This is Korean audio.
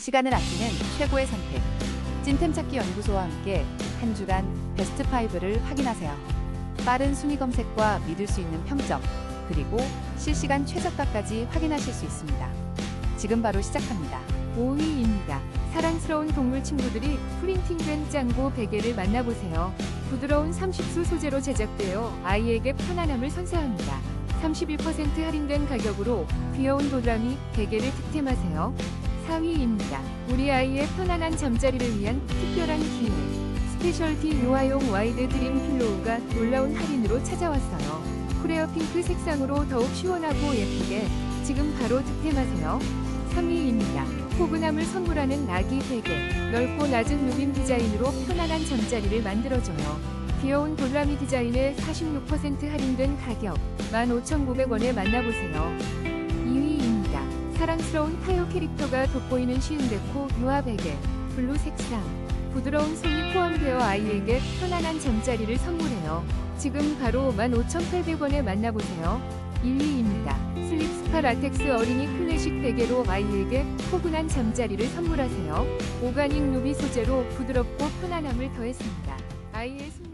시간을 아끼는 최고의 선택. 찐템 찾기 연구소와 함께 한 주간 베스트 5를 확인하세요. 빠른 순위 검색과 믿을 수 있는 평점, 그리고 실시간 최저가까지 확인하실 수 있습니다. 지금 바로 시작합니다. 5위입니다. 사랑스러운 동물 친구들이 프린팅된 짱구 베개를 만나보세요. 부드러운 30수 소재로 제작되어 아이에게 편안함을 선사합니다. 31% 할인된 가격으로 귀여운 도드라미 베개를 득템하세요. 4위입니다. 우리 아이의 편안한 잠자리를 위한 특별한 기회. 스페셜티 요아용 와이드 드림 필로우가 놀라운 할인으로 찾아왔어요. 코레어 핑크 색상으로 더욱 시원하고 예쁘게 지금 바로 득템하세요. 3위입니다. 포근함을 선물하는 아기 베개. 넓고 낮은 누빔 디자인으로 편안한 잠자리를 만들어줘요. 귀여운 돌라미 디자인에 46% 할인된 가격 15,900원에 만나보세요. 2위입니다. 사랑스러운 타요 캐릭터가 돋보이는 쉬운 데코 유아 베개. 블루 색상. 부드러운 손이 포함되어 아이에게 편안한 잠자리를 선물해요. 지금 바로 15,800원에 만나보세요. 1위입니다. 슬립스파 라텍스 어린이 클래식 베개로 아이에게 포근한 잠자리를 선물하세요. 오가닉 누비 소재로 부드럽고 편안함을 더했습니다. 아이의 숨